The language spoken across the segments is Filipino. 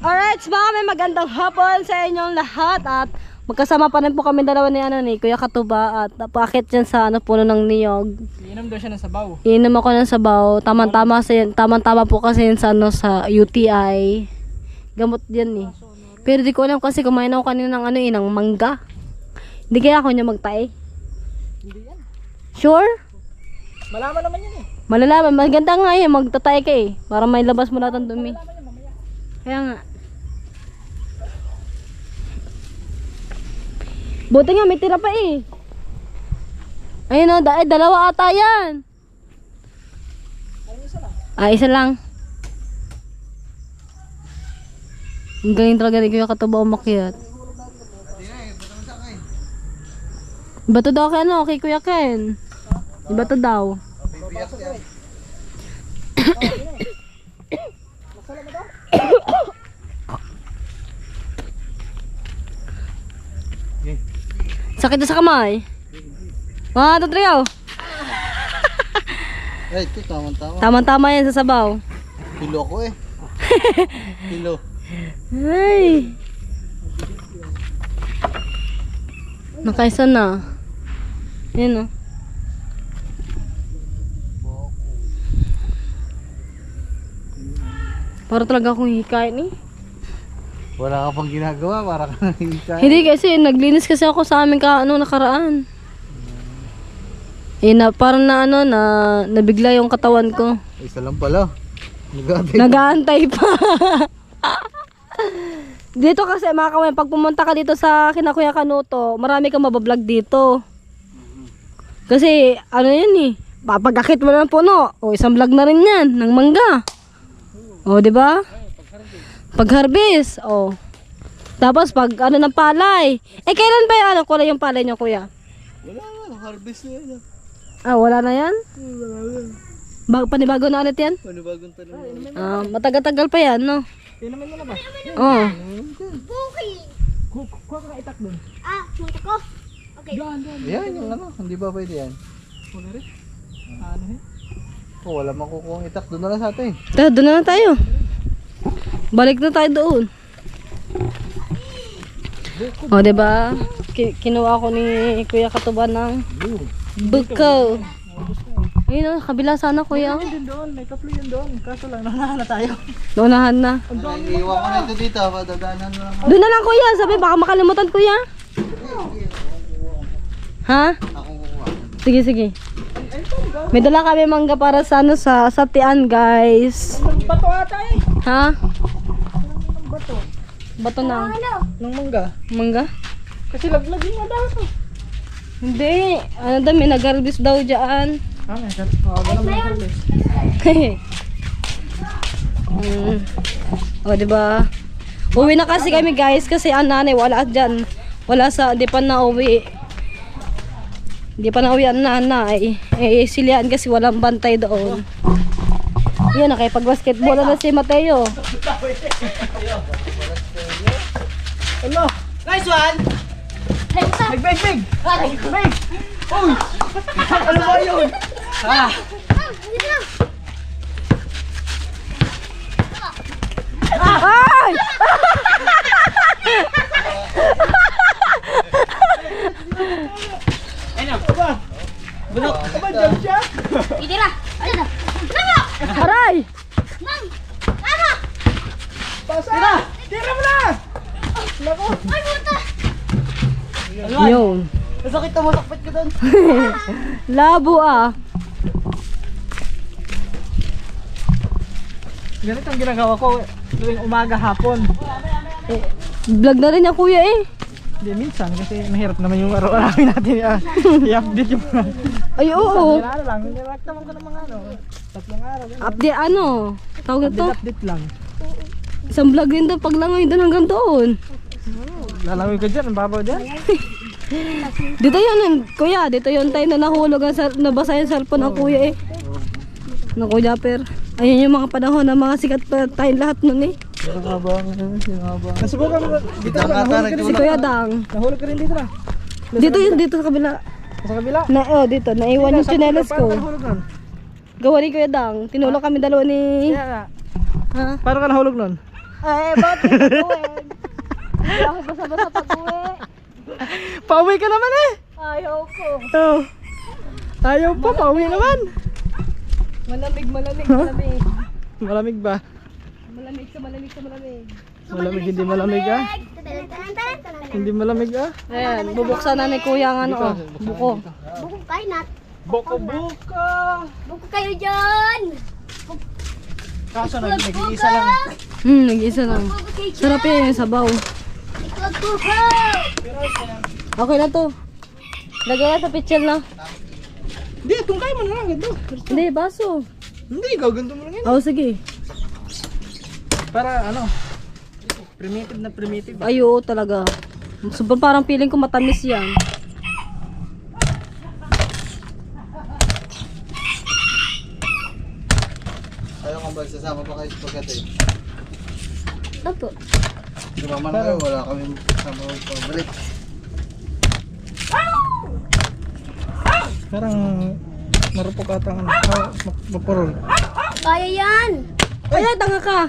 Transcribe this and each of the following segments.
Alright, mga may magandang hapon sa inyong lahat at magkasama pa rin po kami dalawa ni, ano, ni Kuya Katuba at napakit dyan sa ano, puno ng niyog. Inom daw siya ng sabaw. Inom ako ng sabaw. Tamang-tama sa tamang-tama po kasi yun sa ano sa UTI. Gamot yan eh. Pero di ko alam kasi kumain ako kanina ng ano eh, ng mangga. Hindi kaya ako niya magtae. Hindi yan. Sure? Malaman naman yan eh. Malalaman, maganda nga eh, magtatay ka eh. Para may labas mo lahat ng dumi. Kaya nga. Buti nga, may tira pa eh. Ayun o, da- eh, dalawa ata yan. Ah, isa lang. Ang galing talaga ni Kuya Katuba umakyat. Bato daw kay ano, kay Kuya Ken. Bato daw. Sakit na sa kamay. Mga tatriyaw. Ay, ito tama-tama. Tama-tama yan sa sabaw. Kilo ko eh. Kilo. Ay. Nakaisa na. Yan o. Para talaga akong hikain eh. Wala ka pang ginagawa para ka nang hintay. Hindi kasi, naglinis kasi ako sa amin ka, ano, nakaraan. Eh, na, parang na, ano, na, nabigla yung katawan ko. Isa lang pala. Nagaantay pa. dito kasi mga kamay, pag pumunta ka dito sa kinakuya Kanuto, marami kang mabablog dito. Kasi, ano yan eh, papagakit mo ng puno, o isang vlog na rin yan, ng mangga. O, di ba? Pag harvest, o. Tapos pag ano ng palay. Eh, kailan ba yung ano, kulay yung palay niyo, kuya? Wala na, harvest na yan. Ah, wala na yan? Bag, panibago na ulit yan? Panibagong tanong. Ah, matagal-tagal pa yan, no? Inumin mo na ba? Oo. Kuha kuha ka itak doon. Ah, punta ko. Okay. Yan, yung ano. Hindi ba pwede yan? Wala rin. Ano eh? Oh, wala makukuha itak. Doon na lang sa atin. Tara, doon na lang tayo. Balik na tayo doon. O, di ba? Ki- kinuha ko ni Kuya Katuban ng buko. Ayun o, kabila sana kuya. Yun doon, may tatlo yun doon. Kaso lang, nanahala tayo. Naunahan na. Iiwan ko na ito dito. Madadaanan mo lang. Doon na lang kuya, sabi baka makalimutan kuya. Ha? Sige, sige. May dala kami mangga para sa ano sa satian, guys. Bato ata eh. Ha? Ang bato. Bato na. Ng mangga. Mangga? Kasi laglagin nga daw. Hindi. Ano daw, may nag-harvest daw dyan. Ah, may kat. Oo, wala mo ng harvest. mm. O, di ba? Uwi na kasi kami guys kasi ang nanay wala dyan. Wala sa, di pa na uwi. Di pa na uwi ang nanay. Eh, silian kasi walang bantay doon. Yan, nakipag-basketball na si Mateo. Hello! Nice one! Big, big, big! Big! Uy! ano ba yun? Ah! Labo ah. Ganito ang ginagawa ko tuwing umaga hapon. Eh, vlog na rin niya kuya eh. Hindi, minsan kasi mahirap naman yung araw-araw natin ah, i-update yung mga... Ay oo. Ano lang, nilak naman ko ng mga ano, tatlong araw. Update ano? Tawag na to? update lang. Isang vlog rin daw paglangoy doon hanggang doon. Lalangoy ka dyan, ang babaw dyan. Dito yun, kuya. Dito yun tayo na nahulog nabasa yung cellphone ng kuya eh. Ng kuya per. Ayun yung mga panahon na mga sikat pa tayong lahat nun eh. Sinabang, sinabang. Nasubukan mo, dito nga, nahulog ka Si rin. Kuya Dang. Nahulog ka rin dito na. Dito yun, dito sa kabila. Sa kabila. Na, oh, dito. Naiwan yung chinelas ko. Gawa ni Kuya Dang. Tinulong kami dalawa ni... Ha? paano ka nahulog nun? Eh? Hindi ako basa-basa pag-uwi. Pauwi ka naman eh. Ayaw ko. Oh. Ayaw pa, pauwi naman. Malamig, malamig, malamig. Malamig ba? Malamig sa malamig sa malamig. Malamig, hindi malamig ah. Hindi malamig ah. Ayan, bubuksan na ni kuya ang ano, oh, buko. Buko kayo nat. Buko-buko. Buko kayo dyan. Kaso nag-iisa lang. Hmm, nag-isa lang. Buko kayo dyan. Sarap yan yung sabaw. Okay na to. Lagay na sa pitchel na. Hindi, tungkay mo na lang ito. Hindi, baso. Hindi, gaganto mo lang yan. Oo, sige. Para ano, primitive na primitive. Ayo talaga. Sobrang parang feeling ko matamis yan. Ayaw nga ba, sasama pa kayo sa pagkatay? Opo. Sumama na kayo, wala kami kasama pabalik. Parang marupok ata ang ah, ma- mapurol. Kaya yan. Ay, ay, tanga ka.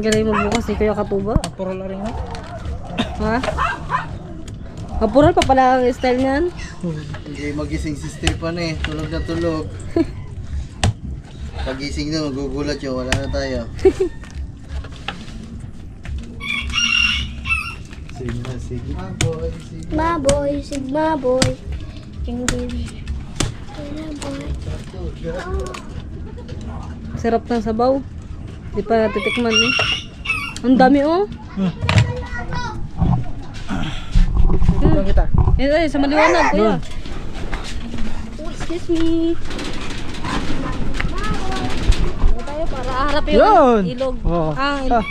Galing mo bukas eh, Kuya Katuba. Mapurol na rin ah. Ha? Kapural pa pala ang style niyan. Hindi magising si Stefan eh, tulog na tulog. Pagising na, magugulat yun, wala na tayo. Sigma, Sigma boy, Sigma. Boy, Sigma boy. Sigma boy. Sarap ng sabaw. Di pa natitikman eh. Ang dami oh. Tulong kita. Eh, eh, sa maliwanag, kuya. Oh, excuse me. Ano tayo para harap yung Yun! ilog. Oo. Ah, ilog. Ah.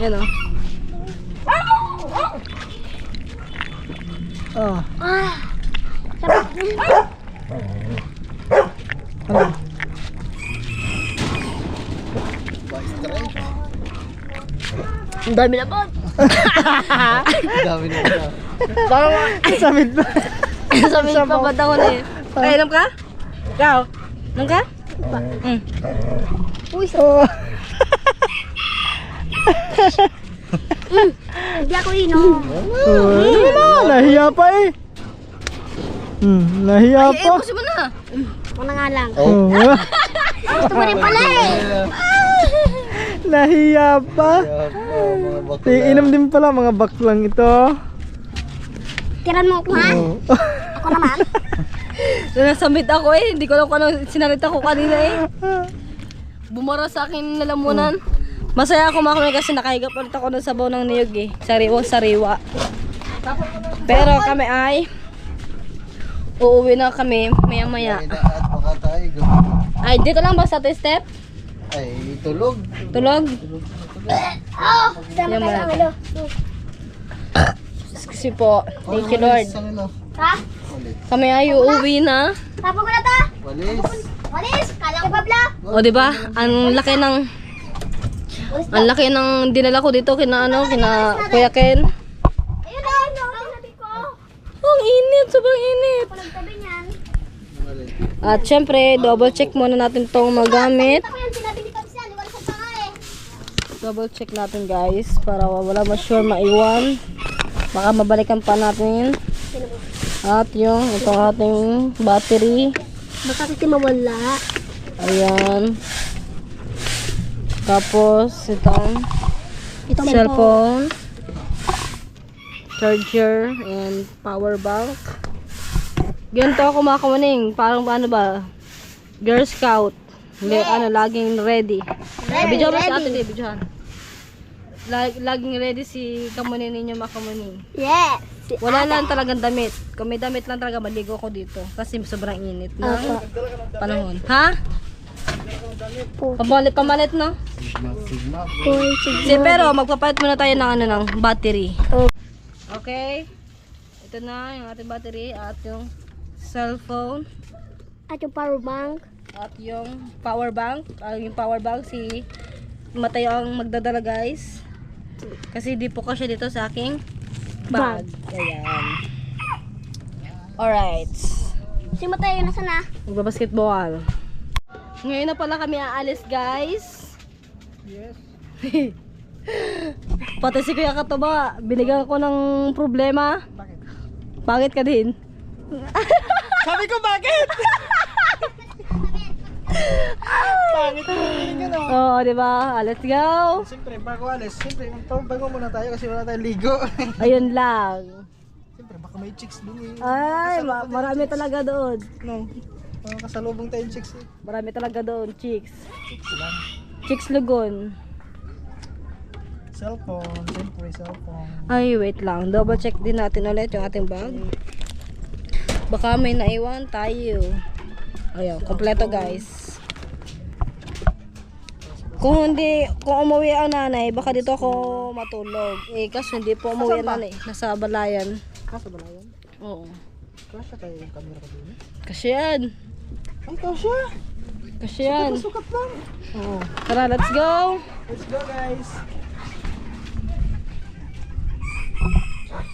Yan oh. Ah, Ah. Ano? Ang dami na ba? Dami na ito. Samid ba? Sabi ko pa ba't ako na eh. Ay, inom ka? Ikaw? Inom ka? Mm. Uy, Oh. hindi ako inom. Oh, wala, nahiya pa eh. Hmm, nahiya Ay, eh, pa. busin mo na. Ako na nga lang. Oh, Gusto mo rin pala eh. Nahiya pa. Iinom din pala mga baklang ito. Tiran mo ako ha? Oh. Ako naman. Nasamit ako eh. Hindi ko alam kung ano sinarita ko kanina eh. Bumara sa akin lalamunan. Masaya ako mga kasi nakahiga pa ulit ako ng sabaw ng niyog eh. Sariwa, sariwa. Pero kami ay uuwi na kami maya maya. Ay, dito lang ba sa step? Ay, tulog. Tulog? Oh, sama ma. ng ano. Kasi po, thank you Lord. Ha? Kami ay uuwi na. Tapos ko na to. Walis. Walis, kala ko babla. O, di ba? Ang laki ng ang laki ng dinala ko dito kina ano, kina Kuya Ken. Ayun na, ano, sabi ko. Ang init, sobrang init. At syempre, double check muna natin tong magamit. Double check natin guys para wala ma sure maiwan. Baka mabalikan pa natin. At yung itong ating battery. Baka kasi mawala. Ayan. Tapos itong Ito cellphone, charger, and power bank. Ganito ako mga kamaning. Parang ano ba? Girl Scout. Hindi, ano, laging ready. Ready, sa ready. eh, videohan. Lag, laging ready si kamunin ninyo mga kamuning. Yes. Wala lang talagang damit. Kung may damit lang talaga, maligo ko dito. Kasi sobrang init na panahon. Ha? Pamalit, pamalit, no? Sigma, Sigma. Boy, sige. Kasi pero magpapalit muna tayo ng ano ng battery. Okay. Ito na yung ating battery at yung cellphone At yung power bank. at yung power bank. Ah, yung power bank si Mateo ang magdadala guys. Kasi di po kasi dito sa aking bag. Ayan. Alright. Si Mateo, nasa na? Magbabasketball. Ngayon na pala kami aalis, guys. Yes. Pati si Kuya Katuba, binigyan ko ng problema. Bakit? Bakit ka din? Sabi ko bakit? Pangit yung feeling ka no? Oo, di ba? Ah, Let's go. Siyempre, bago alis, siyempre, bago muna tayo kasi wala tayong ligo. Ayun lang. siyempre, baka may chicks dun eh. Ay, ma- marami talaga doon. No. Mga kasalubong tayong chicks eh. Marami talaga doon, chicks. Chicks lang. Chicks Lugon. Cellphone, siyempre, cellphone. Ay, wait lang. Double check din natin ulit yung ating bag. Baka may naiwan tayo. Ayun, kompleto guys. Kung hindi, kung umuwi ang nanay, baka dito ako matulog. Eh, kasi hindi po umuwi ang nanay. Nasa balayan. Kasa ba na yun? Oo. Kasha tayo yung camera ko dun. Kasi yan. Ay, kasha! Kasi yan. Sukat lang! Oo. Tara, let's go. Let's go guys!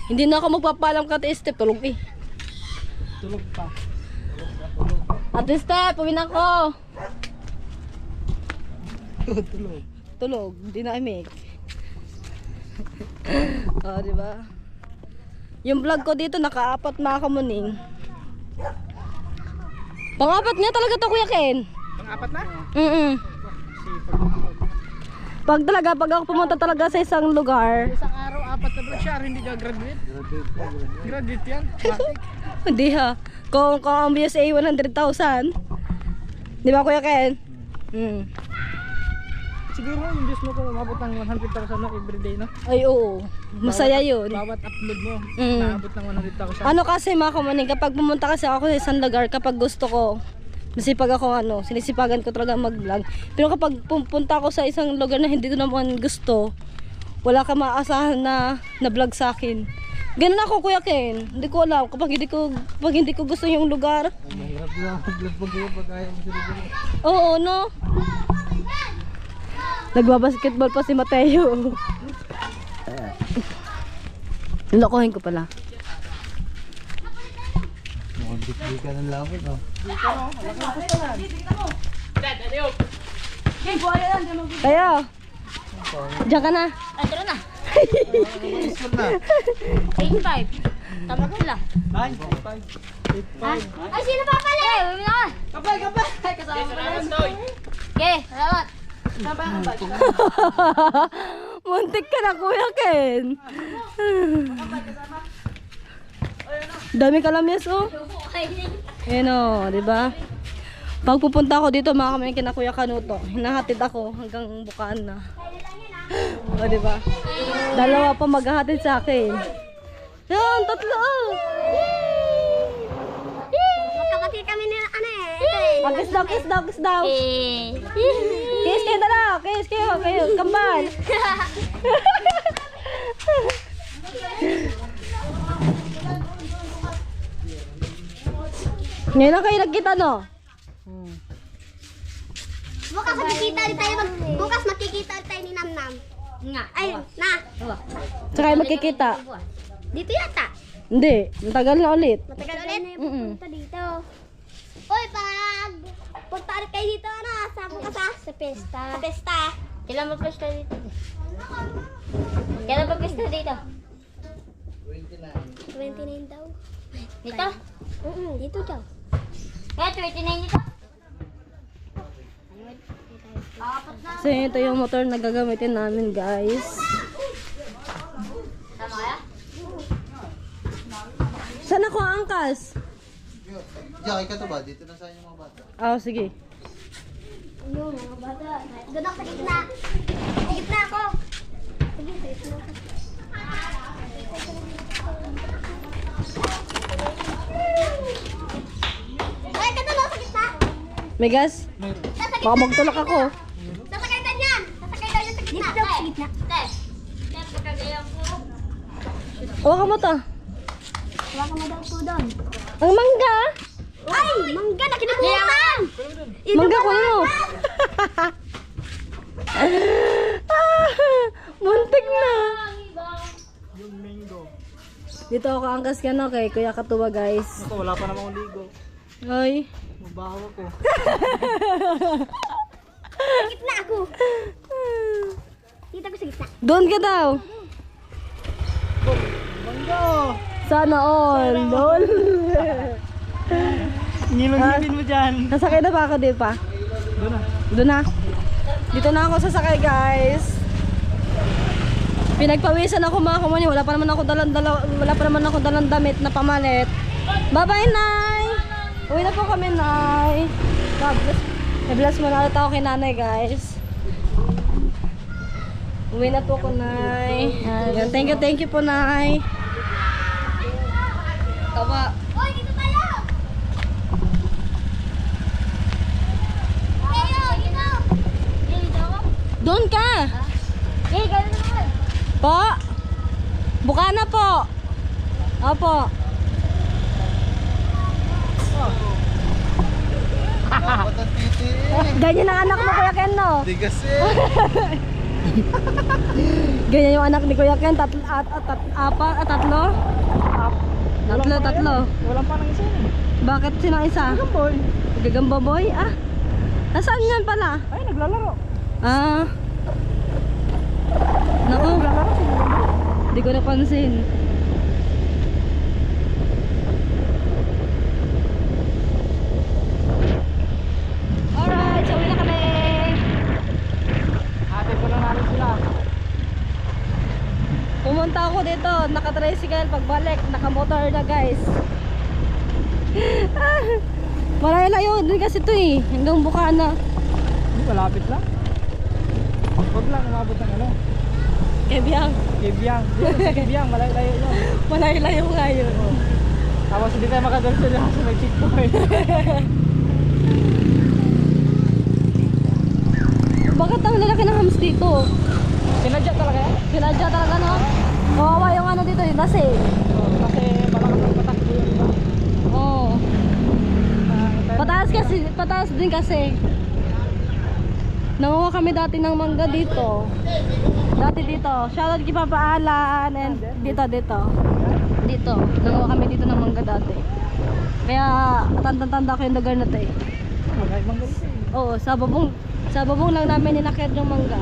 Hindi na ako magpapalam ka step tulog eh. Tulog pa. Ate step, uwi na ako. Tulog. Tulog, hindi na imig. oh, di ba? Yung vlog ko dito nakaapat na ako muning. Pangapat nga talaga to Kuya Ken. Pang-apat na? Mm. Pag talaga pag ako pumunta talaga sa isang lugar, Isang araw, apat na vlog siya, hindi ka graduate. Graduate pa, graduate. Graduate yan. Hindi ha. Kung kung ang BSA 100,000. Di ba Kuya Ken? Mm. Siguro yung views mo kung umabot ng 100,000 na everyday no? Ay oo. Masaya yun. Bawat upload mo, Mm. naabot ng 100,000. Ano kasi mga kamaning, kapag pumunta kasi ako sa isang lugar, kapag gusto ko, masipag ako ano, sinisipagan ko talaga mag-vlog. Pero kapag pupunta ako sa isang lugar na hindi ko naman gusto, wala ka maasahan na na-vlog sa akin. Ganun ako Kuya Ken. Hindi ko alam kapag hindi ko kapag hindi ko gusto yung lugar. Mahirap lang mag-vlog pag pag ayaw mo Oo, no. Nagbabasketball pa si Mateo. Nilokohin ko pala. Mukhang bigbi ka ng lapit, oh. Tayo. Diyan ka na. Ay, tara na. Na. 8-5. Tama ko lang. Ay, five. Eight, five. Ay, sino pa pala? Ay, uwi na ka. Kapay, kapay! Kasama ko na. Okay, salamat. Muntik ka na, Kuya Ken. Dami kalamis, oh. Ayan, oh, di ba? Pag pupunta ako dito, mga kami kina Kuya Kanuto, hinahatid ako hanggang bukaan na. O, di ba? Dalawa pa maghahatid sa akin. Yan, tatlo, oh. Magkapatid kami ni ano eh. Ito eh. Ah, kiss daw, kiss daw, kiss daw. Eh. Kiss kayo dalaw, kiss kayo, kayo, kambal. Ngayon lang kayo nagkita, no? Bukas makikita ulit tayo. Mag, bukas makikita ulit tayo ni Namnam. Nga. Ay, na. Saka kayo magkikita. Dito yata. Hindi, matagal na ulit. Matagal ulit. Mm-mm. Punta dito. Uy, pag punta ulit kayo dito, ano, saan ka sa? Sa pesta. Sa pesta. Kailan mag-pesta dito? Kailan mag-pesta dito? 29 daw. Dito? Oo, dito daw. Kaya 29 dito? So ito yung motor na gagamitin namin guys. Tama kaya? Saan ako angkas? Jackie ka to ba? Dito na sa inyo mga bata. Ah, sige. Ano, mga bata. Doon ako sa gitna. Sa gitna ako. Sige, sa gitna ako. Ay, ka doon, sa gitna. May gas? Nasa Baka magtulak ako. Sasakay ka niyan. Sasakay ka niyan sa gitna. Dito sa gitna. Tess. Tess, pagkagayan ko. Hawakan mo to. Hawakan mo daw po doon. Ang mangga. Ay, mangga na kinibutan. Mangga ko mo. Muntik na. Yung mango. Dito ako angkas ka no kay Kuya Katuwa guys. Ito, wala pa namang ligo. Ay. Mabaho ko. Sa gitna ako. Dito ko sa gitna. Doon ka daw. Banggo! Sana all. Lol. Nilong-hilin mo dyan. Nasakay na ba ako dito pa? Doon na. Doon na. Dito na ako sasakay guys. Pinagpawisan ako mga kumani. Wala pa naman ako dalang dala, wala pa naman ako dalang damit na pamalit. Bye-bye, Nay! Uwi na po kami, Nay. God bless. I-bless mo na ulit ako kay Nanay, guys. Uwi na po ko, Nay. Thank you, thank you po, Nay. Tawa. Hoy, dito tayo! Kayo, dito! Dito? Doon ka! Eh, gano'n naman. Po? Buka na po. Opo. Ba't ang titi? Ganyan ang anak mo, Kuya Ken, no? Di kasi. Ganyan yung anak ni Kuya Ken, tatlo, at, at, at, apa, at tatlo? Tatlo, tatlo. Walang pa nang isa yun eh. Bakit sino isa? Boy. Gagamba boy? Ah, nasaan yan pala? Ay, naglalaro. Ah. Naku, Naglalaro si Gagamba. di ko napansin. Alright, so na kami. Ate ko lang natin sila. Pumunta ako dito, naka-tricycle, pagbalik, naka-motor na guys. Malayo-layo din kasi to eh, hanggang Bukana. Hindi, malapit lang. Huwag lang umabot ng ano. Kebiyang, Kibiyang. Dito sa Kibiyang, malayo-layo yun. malayo-layo nga yun. Tapos hindi tayo makadalso dyan sa may checkpoint. Bakit ang lalaki ng hams dito? Sinadya talaga yan. Sinadya talaga no? Kawawa yung ano dito, yung nasi. Oo, kasi malakas ang patakbo yung iba. Oo. Ah, Pataas kasi, pataas din kasi. Nanguha kami dati ng mangga dito. Dati dito. Shoutout kay Papa Alan and dito, dito. Dito. Nanguha kami dito ng mangga dati. Kaya tanda-tanda ko yung lugar na to eh. Eh. Oo, sa babong sa babong lang namin ninakit yung mangga.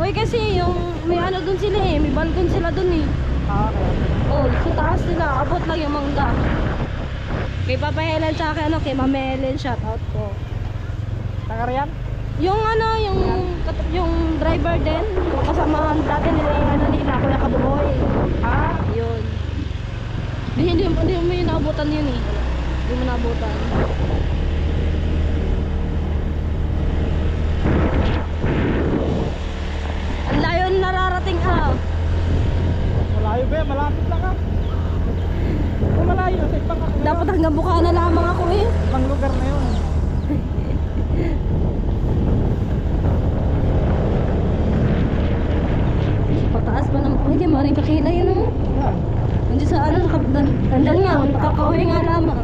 Uy, kasi yung may ano dun sila eh, may balkon sila dun eh. Ah. Oh, sa taas nila, abot lang yung mangga. Kay Papa Helen tsaka kay, ano, kay Mama Helen, shout out ko. Taga riyan? Yung ano, yung yung driver din, kasamahan dati nila yung ano nila, Kuya Kabuboy. Ah, Yun. Di, hindi, hindi mo yung naabutan yun eh. Hindi mo naabutan. Ang layo na nararating ah. malayo ba? Malapit lang ah. Kung malayo, sa ibang ako. Dapat hanggang buka na lamang ako eh. Ibang lugar na yun. Naman. Hindi, maring kakilay yun oh. Yan. Hindi sa ano. Nandyan nga, kakauwi nga lamang.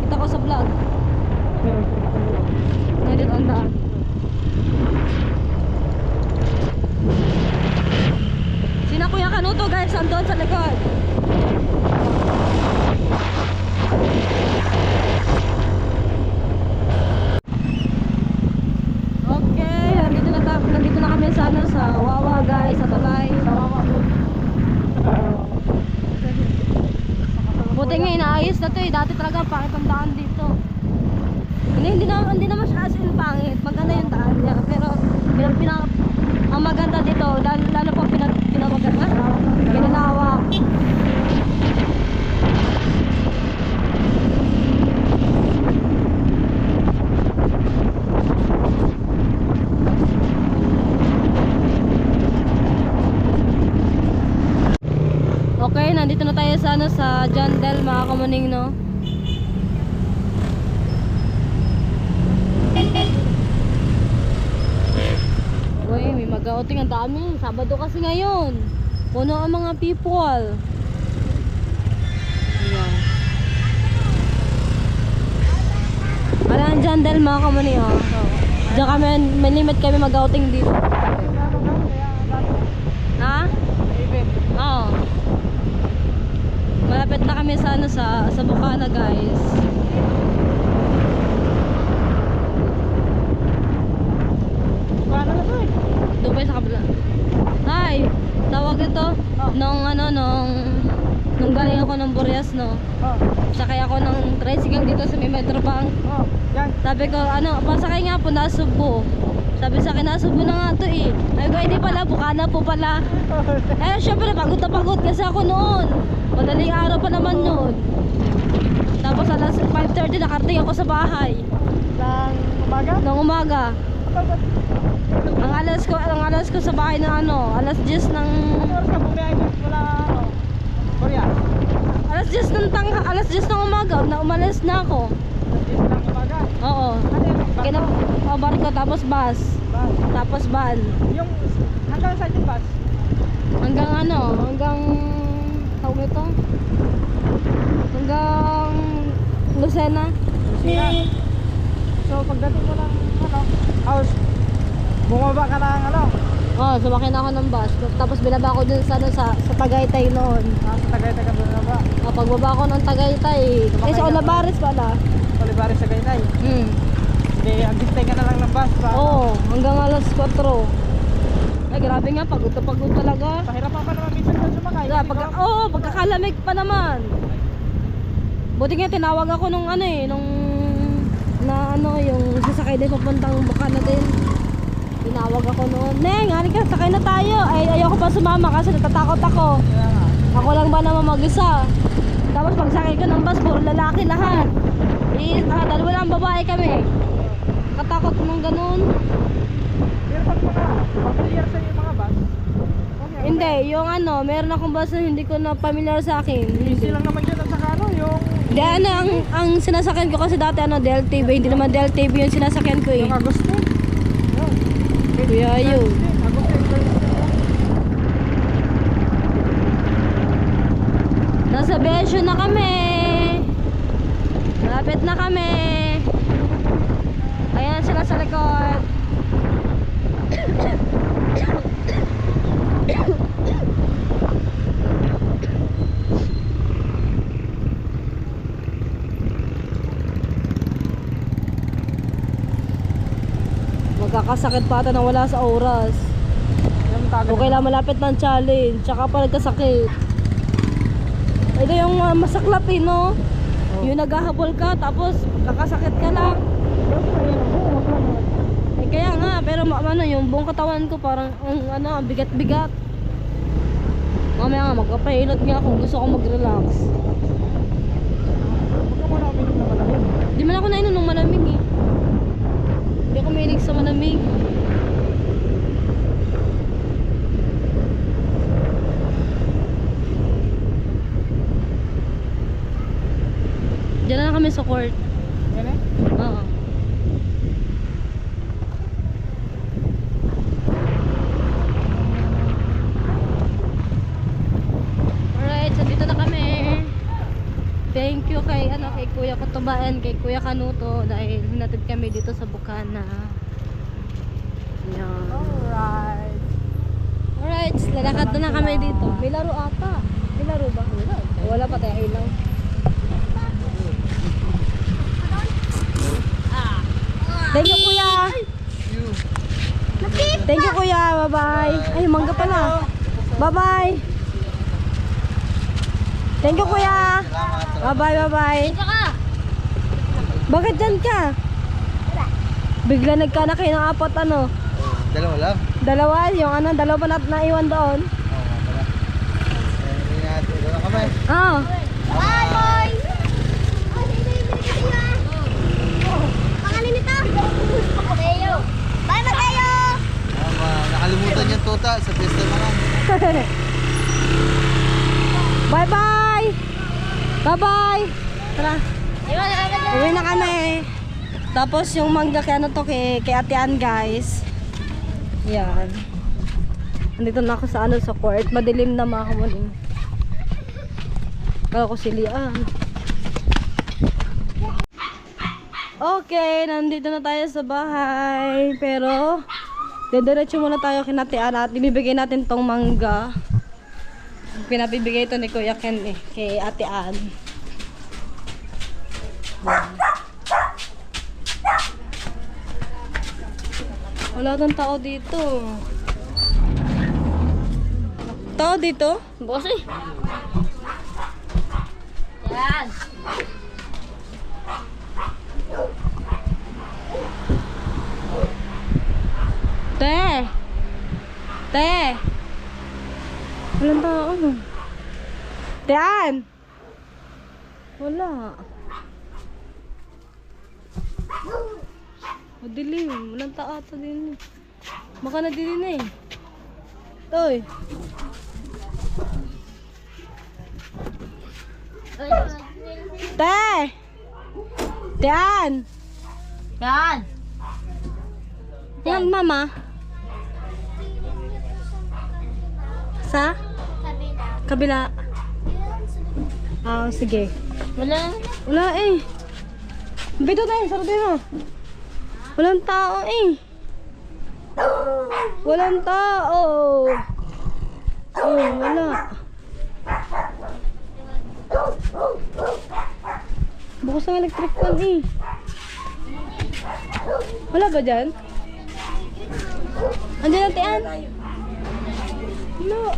Kita ko sa vlog. Ngayon ang daan. Sina Kuya Kanuto guys, andun sa likod. Okay, nandito nandito na kami sa, ano, sa Wawa guys, sa Tulay. Buti nga inaayos na to eh. Dati talaga pangit ang daan dito. Hindi, hindi na hindi naman siya as pangit. Maganda yung daan niya. Pero pina, pina, ang maganda dito, lalo, lalo pa pina, pinamaganda. Pinanawak. Okay, nandito na tayo sa ano sa John Del mga kamuning no. Uy, may mag-outing ang dami. Sabado kasi ngayon. Puno ang mga people. Ayan. Ang John Del mga kamuning oh. Diyan kami, may limit kami mag-outing dito. Ha? malapit na kami sa ano sa sa Bukana guys. Paano na to eh? Doon pa yun sa kabila. Hi! Tawag ito. Nung ano, nung... Nung galing ako ng Boreas, no? Oh, Sakay ako ng tricycle dito sa may Metrobank. oh, yan. Sabi ko, ano, pasakay nga po, nasubo. Sabi sa akin, nasubo na nga to eh. Ay ko, hindi pala, Bukana po pala. Eh, syempre, pagod na pagod kasi ako noon. Madaling araw pa naman yun. Tapos alas 5.30 nakarating ako sa bahay. Lang umaga? Nung umaga. Ang alas ko, ang alas ko sa bahay na ano, alas 10 ng Ano oras ka bumiyahe doon? Wala ano? Korea? alas 10 ng tang alas 10 ng umaga na umalis na ako. Dito lang umaga. Oo. Ano yun? Kina oh, barko tapos bus, Bus. tapos van. Yung hanggang saan yung bus? Hanggang ano, hanggang tawag ito? Hanggang Lucena. Sina. So pagdating mo ng ano, house, bumaba ka ng ano, Oh, sumakay na ako ng bus. Tapos binaba ko dun sa, ano, sa, sa Tagaytay noon. nasa Tagaytay ka bumaba. Oh, pagbaba ko ng Tagaytay, eh Sumakay sa ka Olabares pala. Olivares sa Gaytay. Hmm. Hindi, agistay ka na lang ng bus. Pa, Oo, oh, hanggang alas 4. Ay, grabe nga, pagod na pagod talaga. Pahirapan pa pagka, baka- oo, pagkakalamig pa naman. Buti nga, tinawag ako nung ano eh, nung na ano, yung sasakay din papuntang Bukana din. Tinawag ako noon, Neng, halika ka, sakay na tayo. Ay, ayoko pa sumama kasi natatakot ako. Ako lang ba naman mag-isa? Tapos pagsakay ko ng bus, puro lalaki lahat. Eh, ah, dalawa lang babae kami. Katakot mong ganun. Pero pag mga, pag clear sa yung mga bus, okay. Hindi, yung ano, meron akong bus na hindi ko na familiar sa akin. Easy lang naman yun at saka ano, yung, Hindi, ano, ang, ang sinasakyan ko kasi dati, ano, DLTV. Hindi naman DLTV yung sinasakyan ko eh. yung Agosto. Kuya, yun. Nasa Besyo na kami. Malapit na kami. Ayan sila sa likod. Magkakasakit pa ata nang wala sa oras. Okay lang malapit ng challenge. Tsaka pa nagkasakit. Ito yung uh, masaklap eh, no? Yung naghahabol ka, tapos kakasakit ka lang. Eh, kaya nga, pero ano, yung buong katawan ko parang, ang, ano, bigat-bigat. Mamaya nga, magpapailot nga ako. Gusto ko mag-relax. Na. Di man ako nainom ng malamig mahilig sa malamig. Diyan na kami sa court. Yan eh. Oo. Alright, so dito na kami. Thank you kay ano Kutubaan, kay Kuya Kanuto dahil hinatid kami dito sa Bukana. Yan. Alright. Alright, lalakad na lang kami dito. May laro ata. May laro ba? Wala pa tayo ilaw. Thank you, kuya. Thank you, kuya. Bye-bye. Ay, mangga pala. Bye-bye. Thank you, kuya. Bye-bye, bye-bye. Bakit dyan ka? Bigla nagkana kayo ng apat ano? Dalawa lang. Dalawa, yung ano, dalawa pa na naiwan doon. Oo nga pala. Eh, na kami. Bye boy! Oh, sa'yo ah. Pangalan nito? Mateo. Bye Mateo! Tama. Nakalimutan yung tuta sa pista naman. bye-bye. Bye-bye. Tara. Iwan na kami dyan. Uwi na kami. Tapos yung mangga kay ano to kay, kay Ate Ann guys. Yan. Andito na ako sa ano sa court. Madilim na mga kamuling. Kala ko si Lian. Okay, nandito na tayo sa bahay. Pero, dediretso muna tayo Ann at ibibigay natin tong mangga. Pinapibigay ito ni Kuya Ken eh, kay Ate Ann. Wala nang tao dito. Tao dito? Boss eh. Yan. Te! Te! Walang tao. Tean! Wala. Madilim. Walang tao ata din. Baka na din eh. Toy. Te! Tean! Yan. Yan, mama. Sa? Kabila. Ah, sige. Wala. Wala eh. Bito tayo, sarapin mo. Walang tao eh. Walang tao. Oh, wala. Bukas ang electric fan eh. Wala ba dyan? Andiyan natin an. No.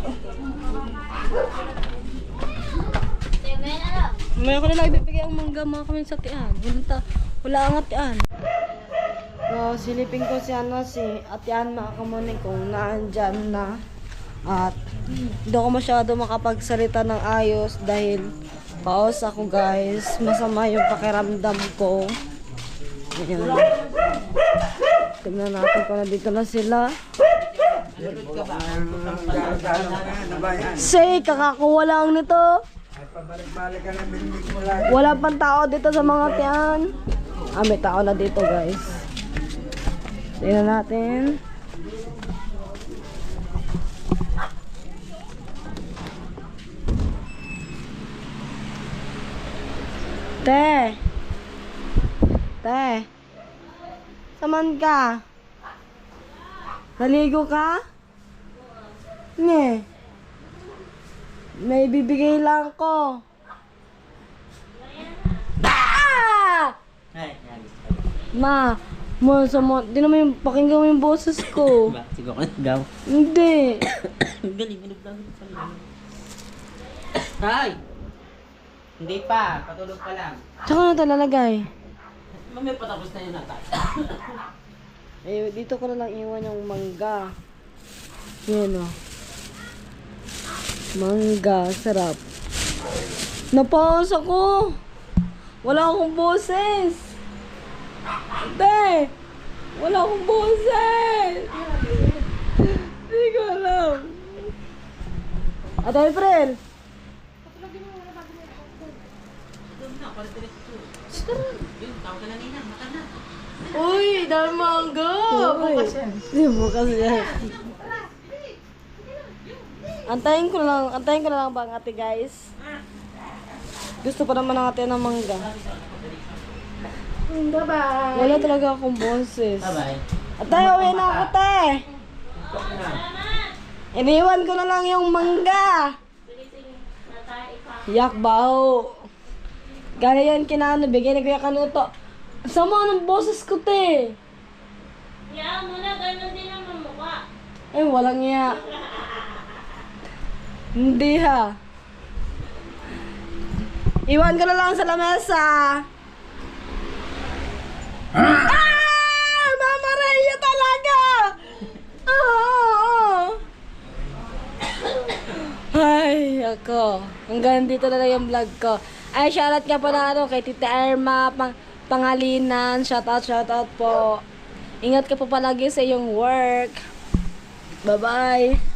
May ako na lang ibibigay ang mangga mga kami sa tian. Wala, ta, wala ang atian. So, silipin ko si ano, si atian mga kamunin kung naandyan na. At hindi ako masyado makapagsalita ng ayos dahil paos ako guys. Masama yung pakiramdam ko. Ayan. Tignan natin kung nandito na sila. Say, kakakuha lang nito. Wala pang tao dito sa mga tiyan. Ah, may tao na dito guys. Tingnan natin. Te. Te. Saman ka? Naligo ka? Nye. May bibigay lang ko. Ah! Ma, mo sa mo, di naman yung pakinggan mo yung boses ko. Siguro ko daw. Hindi. Galing, ano ba? Hay! Hindi pa, patulog pa lang. Tsaka na talalagay. Mamaya patapos na yun natin. Eh, dito ko na lang iwan yung mangga. Yan o. Mangga, sarap. Napause ako. Wala akong boses. Ate, wala akong boses. Hindi ko alam. Ate April. Uy, dahil mangga. Bukas yan. Hindi, bukas yan. Antayin ko lang, antayin ko lang ba ang ate guys? Gusto pa naman ng ate ng mangga. Bye-bye. Wala talaga akong boses. Bye-bye. Ate, uwi na ako, te. Iniwan ko na lang yung mangga. Yak bao. Gana yan kinano, bigyan ni Kuya Kanuto. Sama ng boses ko, te. Yan mo na, ganun din ang mamukha. Eh, walang iya. Hindi ha. Iwan ko na lang sa lamesa. Ah! Mama Rhea talaga! Ah! Ay, ako. Hanggang dito na lang yung vlog ko. Ay, shoutout ka pala ano, kay Tita Irma, pang, pangalinan. Shoutout, shoutout po. Ingat ka po palagi sa iyong work. Bye-bye.